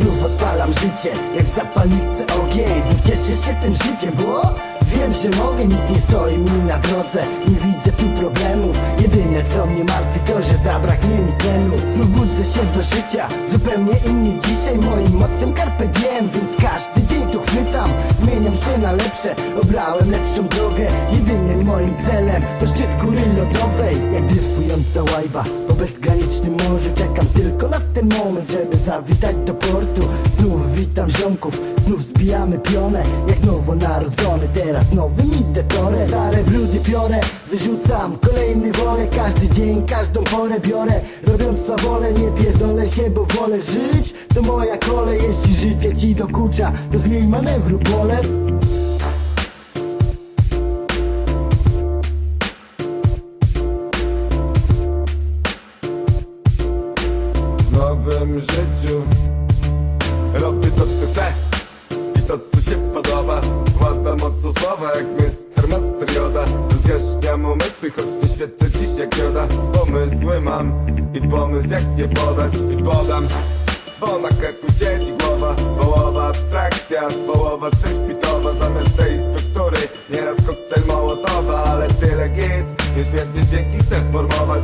Znów odpalam życie, jak w zapalniczce ogień Znów cieszę się tym życiem, bo wiem, że mogę Nic nie stoi mi na drodze, nie widzę tu problemów. Jedyne co mnie martwi to, że zabraknie mi tlenu. Znów budzę się do życia, zupełnie inny dzisiaj Moim mottem carpe diem, więc każdy dzień tu chwytam. Zmieniam się na lepsze, obrałem lepszą drogę. Jedynym moim celem to szczyt góry lodowej. Jak dryfująca łajba po bezgranicznym morzu Czekam tylko na ten moment, żeby zawitać do portu Znów witam ziomków, znów zbijamy pionę. Jak nowonarodzony, teraz nowy mi detorę Stare brudy piorę, wyrzucam kolejny worek. Każdy dzień, każdą porę biorę. Robiąc swawolę, nie pierdolę się, bo wolę żyć. To moja kolej, jeśli życie ci dokucza To zmień manewru pole. Nowym życiu mocno sława jak Mr. Master Yoda Zjaśniam umysły, choć nie świecę dziś jak Yoda Pomysły mam i pomysł jak nie podać. I podam, bo na karku siedzi głowa. Połowa abstrakcja, połowa trzespitowa Zamiast tej struktury nieraz koktajl mołotowa. Ale tyle git, niezmiernie dźwięki chcę formować.